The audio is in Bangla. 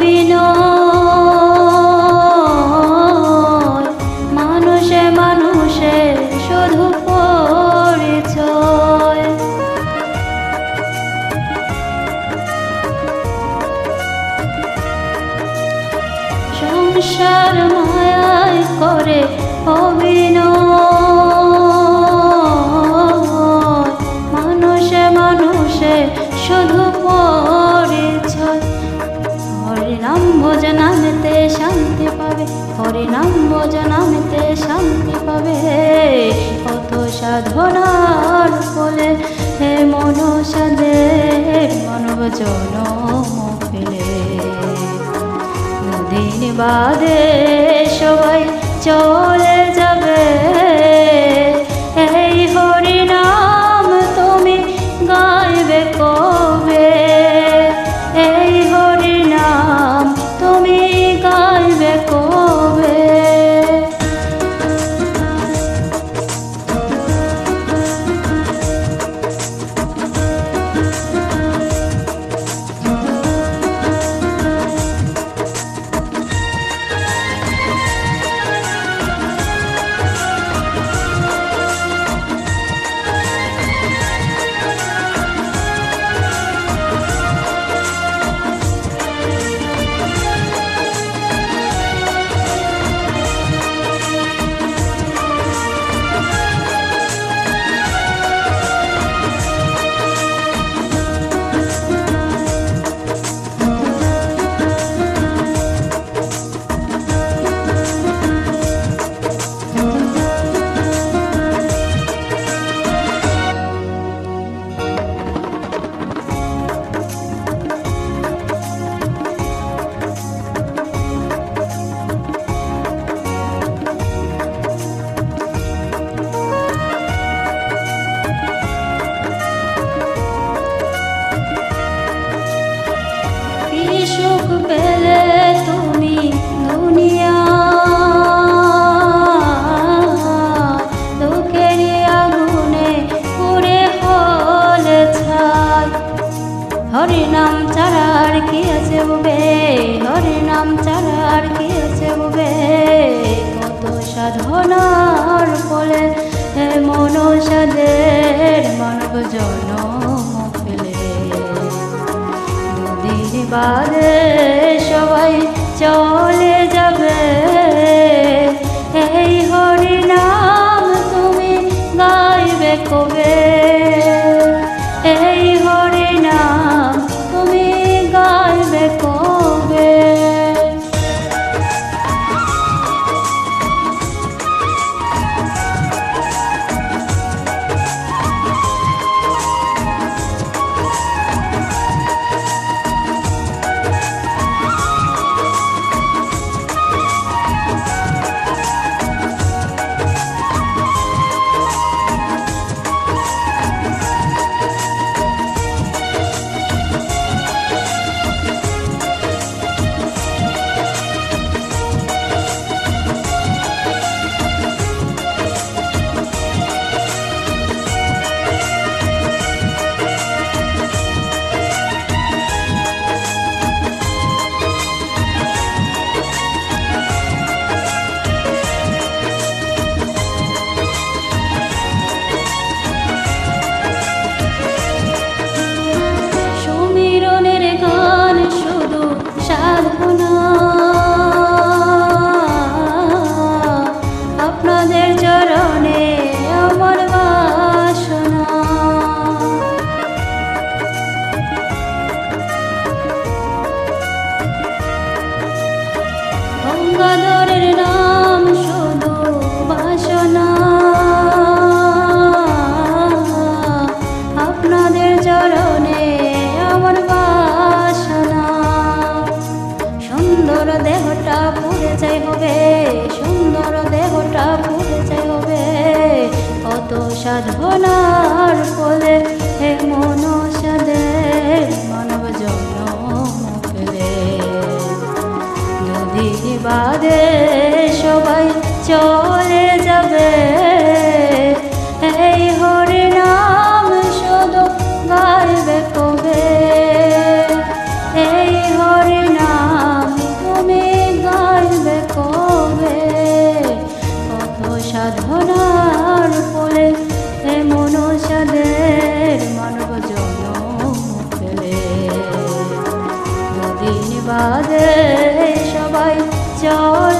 অভিনয় হরিনাম ভোজনামেতে শান্তি পাবে। কত সাধনার ফলে হে মনসাদের মানব জনম পেলে। দিন বাদে সবাই চলে যাবে। সাধনার ফলে হে মনসাদের মানব জনম পেলে দুদিন বাদে সবাই চলে যাবে। এই হরিনাম তুমি গাইবে কবে? এই হরিনাম তুমি সুন্দর দেহটা পুড়ে যাই হবে, সুন্দর দেহটা পুড়ে যাই হবে। কত সাধনার ফলে হে মনসাদের মানব জনম পেলে যদি বাদে সবাই চলে যাবে 小